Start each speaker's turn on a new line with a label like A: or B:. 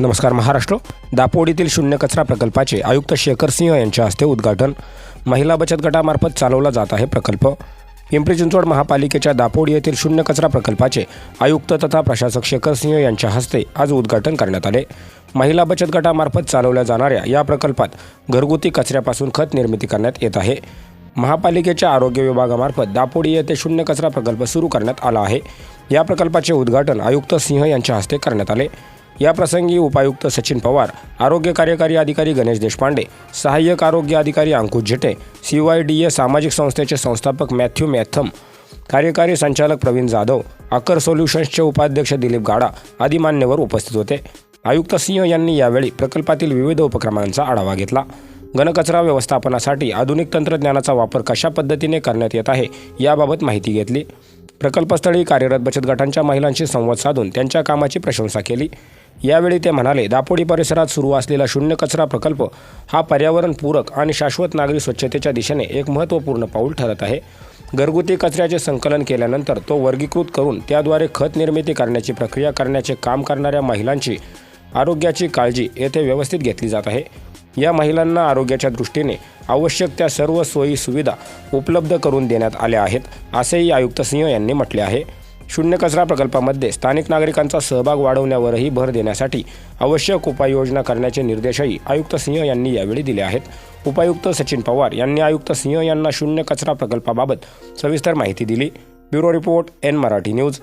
A: नमस्कार महाराष्ट्र. दापोडीतील शून्य कचरा प्रकल्पाचे आयुक्त शेखर सिंह यांच्या हस्ते उद्घाटन. महिला बचत गटामार्फत चालवला जात आहे प्रकल्प. पिंपरी चिंचवड महापालिकेच्या दापोडी येथील शून्य कचरा प्रकल्पाचे आयुक्त तथा प्रशासक शेखर सिंह यांच्या हस्ते आज उद्घाटन करण्यात आले. महिला बचत गटामार्फत चालवल्या जाणाऱ्या या प्रकल्पात घरगुती कचऱ्यापासून खत निर्मिती करण्यात येत आहे. महापालिकेच्या आरोग्य विभागामार्फत दापोडी येथे शून्य कचरा प्रकल्प सुरू करण्यात आला आहे. या प्रकल्पाचे उद्घाटन आयुक्त सिंह यांच्या हस्ते करण्यात आले. या प्रसंगी उपायुक्त सचिन पवार आरोग्य कार्यकारी अधिकारी गणेश देशपांडे सहाय्यक आरोग्य अधिकारी Ankush Zete C Y D A सामाजिक संस्थेचे संस्थापक मॅथ्यू मॅथम कार्यकारी संचालक प्रवीण जाधव अकर सोल्युशन्सचे उपाध्यक्ष दिलीप गाडा आदी मान्यवर उपस्थित होते. आयुक्त सिंह यांनी यावेळी प्रकल्पातील विविध उपक्रमांचा आढावा घेतला. घनकचरा व्यवस्थापनासाठी आधुनिक तंत्रज्ञानाचा वापर कशा पद्धतीने करण्यात येत आहे याबाबत माहिती घेतली. प्रकल्पस्थळी कार्यरत बचत गटांच्या महिलांशी संवाद साधून त्यांच्या कामाची प्रशंसा केली. यावेळी ते म्हणाले दापोडी परिसरात सुरू असलेला शून्य कचरा प्रकल्प हा पर्यावरणपूरक आणि शाश्वत नागरी स्वच्छतेच्या दिशेने एक महत्त्वपूर्ण पाऊल ठरत आहे. घरगुती कचऱ्याचे संकलन केल्यानंतर तो वर्गीकृत करून त्याद्वारे खत निर्मिती करण्याची प्रक्रिया करण्याचे काम करणाऱ्या महिलांची आरोग्याची काळजी येथे व्यवस्थित घेतली जात आहे. या महिलांना आरोग्याच्या दृष्टीने आवश्यक त्या सर्व सोयी सुविधा उपलब्ध करून देण्यात आल्या आहेत असेही आयुक्त सिंह यांनी म्हटले आहे. शून्य कचरा प्रकल्पामध्ये स्थानिक नागरिकांचा सहभाग वाढवण्यावरही भर देण्यासाठी आवश्यक उपाययोजना करण्याचे निर्देशही आयुक्त सिंह यांनी यावेळी दिले आहेत. उपायुक्त सचिन पवार यांनी आयुक्त सिंह यांना शून्य कचरा प्रकल्पाबाबत सविस्तर माहिती दिली. Bureau report N Marathi news.